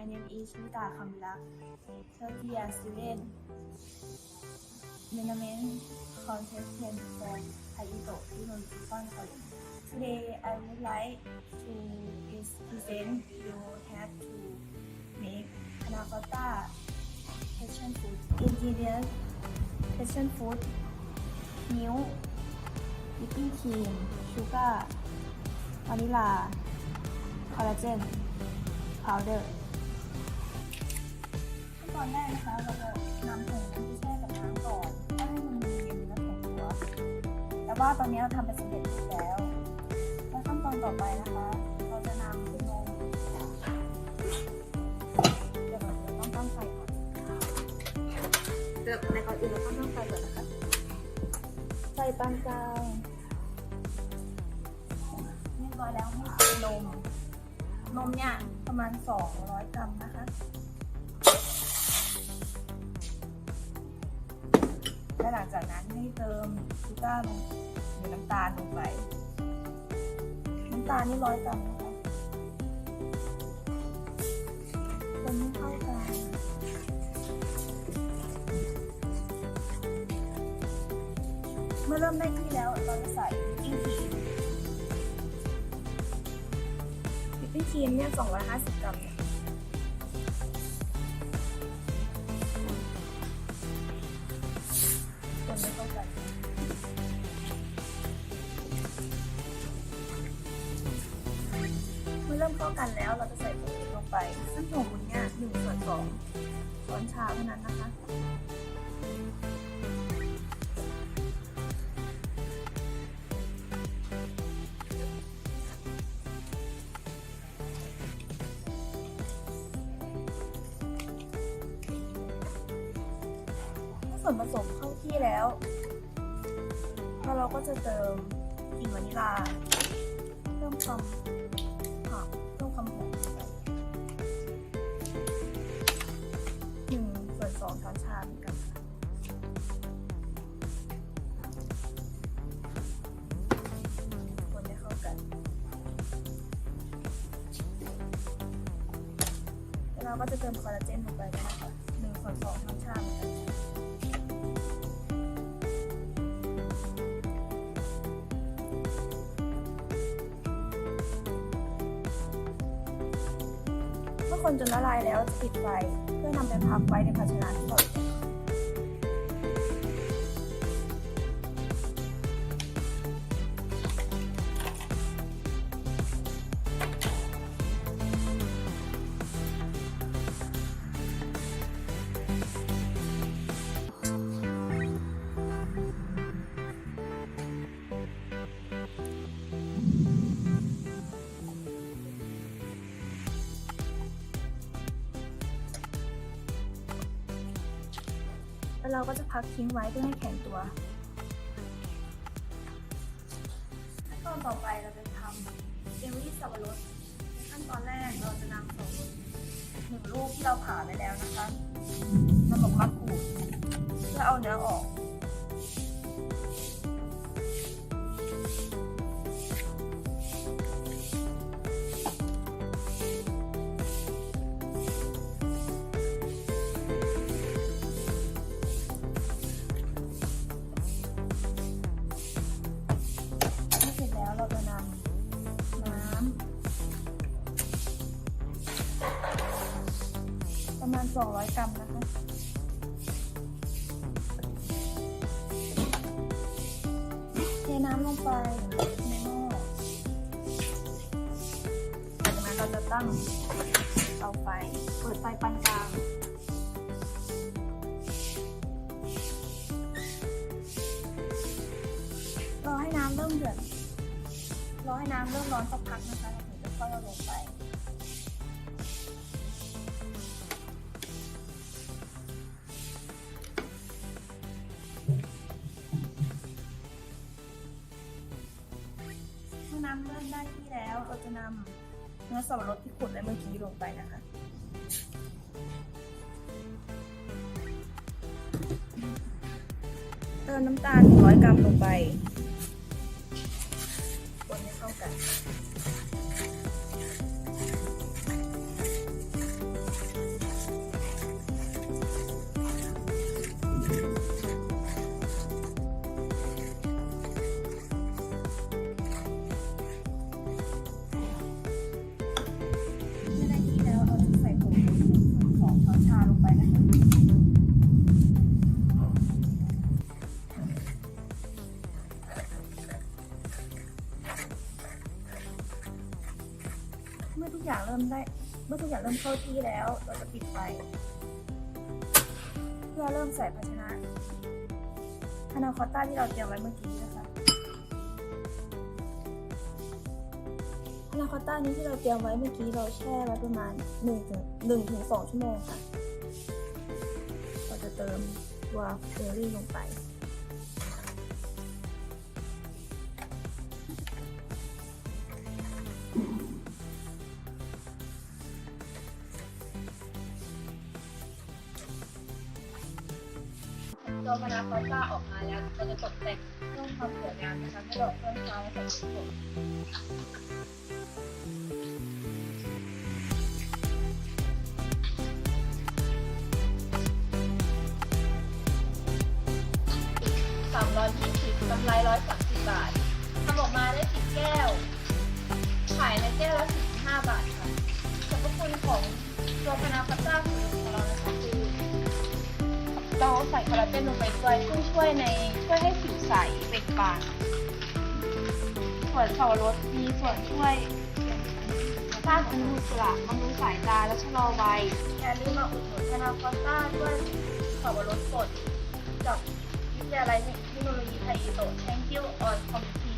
My name is นิตาคำลักษณ์30 years student Minament contestant for Taito University College Today I would like to present you have to make panna cotta passion food ingredients passion food milk whipping cream sugar วานิ ตอนแรกนะคะเราจะนำผงน้ำที่แช่กับน้ำก่อนเพื่อให้มันเย็นและแข็งตัวแต่ว่าตอนนี้เราทำเป็นสำเร็จรูปแล้วและขั้นตอนต่อไปนะคะ เราจะนำนมเดี๋ยวเราต้องตั้งไฟก่อนเดี๋ยวในก่อนอื่นเราต้องตั้งไฟก่อนนะคะไฟปานกลางเรียบร้อยแล้วให้เทนมนมเนี่ยประมาณ 200 กรัมนะคะ และหลังจากนั้นให้เติมชูการ์ลงหรือน้ำตาลลงไป น้ำตาลนี่ร้อยกรัมนะคะคนให้เข้ากันเมื่อเริ่มได้ที่แล้วเราจะใส่วิปปิ้งครีมวิปปิ้งครีมเนี่ย250 กรัม มเริ่มเข้ากันแล้วเราจะใส่ผงวุ้นลงไป ซึ่งผงวุ้นเนี่ยหนึ่งส่วนสองช้อนชาเท่านั้นนะคะเมื่อส่วนผสมเข้าที่แล้วแล้วเราก็จะเติมกลิ่นวานิลาเพิ่มความหอม สองช้อนชาเหมือนกันค่ะคนให้เข้ากัน เราก็จะเติมคอลลาเจนลงไปนะคะหนึ่งส่วนสองช้อนชาเหมือนกัน คนจนละลายแล้วจะปิดไฟ เพื่อนำไปพักไว้ในภาชนะที่เรา แล้วเราก็จะพักทิ้งไว้เพื่อให้แข็งตัวขั้นตอนต่อไปเราจะทำเจลลี่สับปะรดในขั้นตอนแรกเราจะนำสับปะรดหนึ่งลูกที่เราผ่าไปแล้วนะคะมาหมกมะกรูดเพื่อเอาเนื้อออก 200 กรัมนะคะเทน้ำลงไปในหม้อจากนั้นเราจะตั้งเตาไฟเปิดไฟปานกลางรอให้น้ำเริ่มเดือดรอให้น้ำเริ่มร้อนสักพักนะคะเราถึงจะค่อยเอาลงไป จะนำเนื้อสับปะรดที่ขุดไว้เมื่อกี้ลงไปนะคะ เติมน้ำตาล100กรัมลงไป อย่างเริ่มได้ เมื่อทุกอย่างเริ่มเข้าที่แล้ว เราจะปิดไฟเพื่อเริ่มใส่ภาชนะพานาคอต้าที่เราเตรียมไว้เมื่อกี้นะคะพานาคอตต้านี้ที่เราเตรียมไว้เมื่อกี้เราแช่ไว้ประมาณ1ถึง1ถึง2ชั่วโมงค่ะ เราจะเติมตัวเบอร์รี่ลงไป ตัวพานาคอตต้าออกมาแล้วเราจะตกแต่งเพิ่มความสวยงามนะคะให้ดอกเพิ่มฟ้าและสีสดสามร้อยยี่สิบกำไรร้อยสามสิบบาททำออกมาได้สิบแก้ว ขายในแก้วละสิบห้าบาทค่ะสรรพคุณของ ใส่คอลลาเจนลงไปด้วยซึ่งช่วยในช่วยให้ผิวใสเบ่งบานส่วนสับปะรดมีส่วนช่วยสร้างอนุมูลอิสระบำรุงสายตาและชะลอวัยอย่าลืมมาอุดหนุนคานาคอสต้าด้วยสับปะรดสดจากวิทยาลัยเทคโนโลยีไทยอิโตะ Thank you all committee